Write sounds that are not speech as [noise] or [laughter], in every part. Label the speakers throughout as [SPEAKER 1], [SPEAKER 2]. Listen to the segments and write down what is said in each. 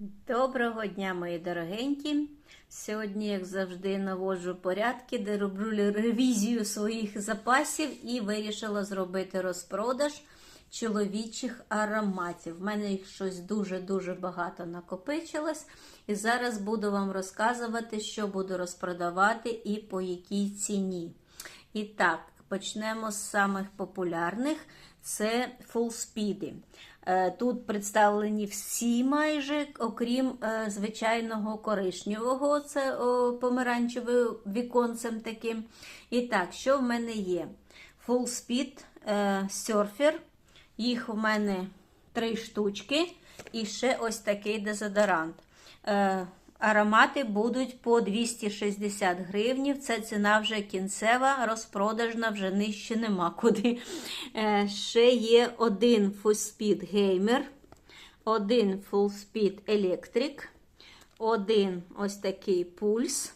[SPEAKER 1] Доброго дня, мої дорогенькі. Сьогодні, як завжди, наводжу порядки, де роблю ревізію своїх запасів і вирішила зробити розпродаж чоловічих ароматів. В мене їх щось дуже-дуже багато накопичилось. І зараз буду вам розказувати, що буду розпродавати і по якій ціні. І так, почнемо з самих популярних. Це Speed. Е, Тут представлені всі майже, окрім е, звичайного коричневого, це помаранчевим віконцем таким. І так, що в мене є? Full Speed е, Surfer. Їх у мене три штучки. І ще ось такий дезодорант. Аромати будуть по 260 гривнів. Це ціна вже кінцева, розпродажна, вже нижче нема куди. Е, Ще є один Full Speed Gamer, один Full Speed Electric, один ось такий пульс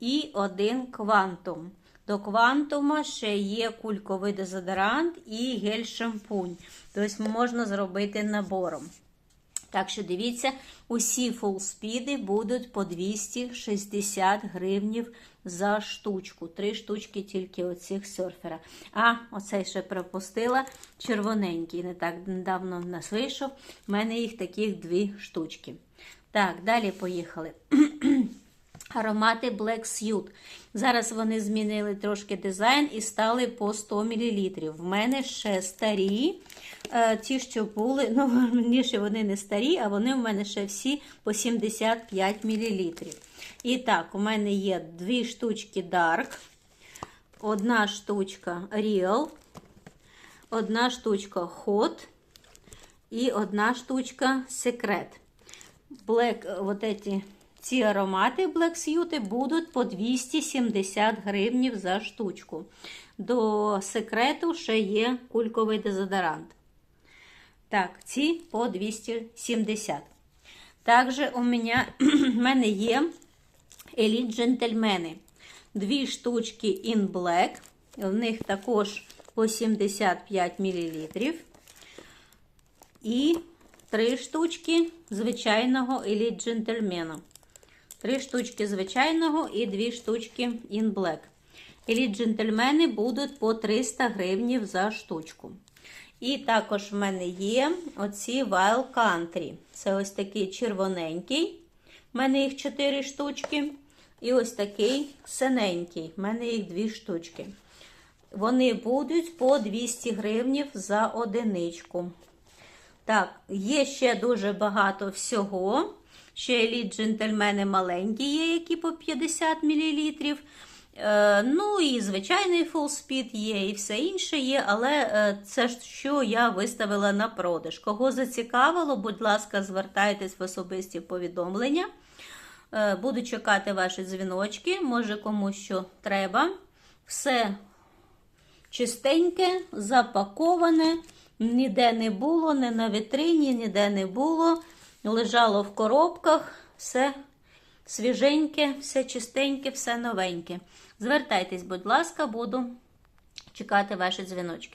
[SPEAKER 1] і один Quantum. До квантума ще є кульковий дезодорант і гель-шампунь. Тобто можна зробити набором. Так що дивіться, усі фулспіди будуть по 260 гривнів за штучку. Три штучки тільки оцих серфера. А, оцей ще пропустила. Червоненький. Не так недавно в нас вийшов. У мене їх таких дві штучки. Так, далі поїхали. [clears throat] Аромати Black Suit. Зараз вони змінили трошки дизайн і стали по 100 мл. В мене ще старі. Е, ті, що були, ну, [laughs] верніше, вони не старі, а вони в мене ще всі по 75 мл. І так, у мене є дві штучки Dark, одна штучка Real, одна штучка Hot і одна штучка Secret. Black, вот эти ці аромати Black будуть по 270 гривнів за штучку. До секрету ще є кульковий дезодорант. Так, ці по 270. Також у мене, [clears throat] у мене є Elite Джентльмени. Дві штучки in Black. В них також по 75 мл. І три штучки звичайного Elite Джентльмена. Три штучки звичайного і дві штучки in Black. Elite джентльмени будуть по 300 гривнів за штучку. І також в мене є оці Wild Country. Це ось такий червоненький. У мене їх 4 штучки. І ось такий синенький. У мене їх 2 штучки. Вони будуть по 200 гривнів за одиничку. Так, є ще дуже багато всього. Ще еліт джентльмени маленькі є, які по 50 мл. Е, ну і звичайний full speed є, і все інше є, але е, це ж що я виставила на продаж. Кого зацікавило, будь ласка, звертайтесь в особисті повідомлення. Е, буду чекати ваші дзвіночки, може комусь що треба. Все чистеньке, запаковане, ніде не було, не на вітрині, ніде не було. Лежало в коробках, все свіженьке, все чистеньке, все новеньке. Звертайтесь, будь ласка, буду чекати ваші дзвіночки.